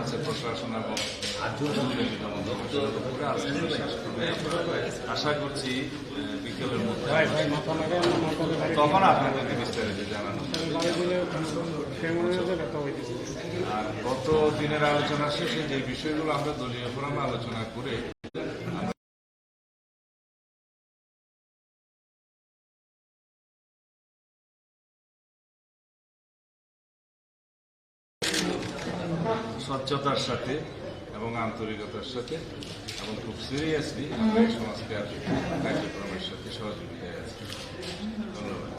আছে প্রশাসন এবং। আশা করছি বিকেলের মধ্যে তখন আপনাদেরকে বিস্তারিত জানানো আর গত দিনের আলোচনা শেষে যে বিষয়গুলো আমরা দলীয় ফোরামে আলোচনা করে স্বচ্ছতার সাথে এবং আন্তরিকতার সাথে এবং খুব সিরিয়াসলি আমরা এই সংস্কার কার্যক্রমের সাথে সহযোগিতায় আছি। ধন্যবাদ।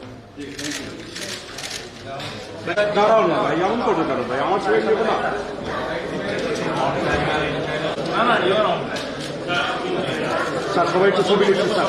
দাঁড়াও না ভাই এমন করবে কেন ভাই? আমার ছবি না। স্যার সবাই একটু ছবি নিচ্ছি স্যার।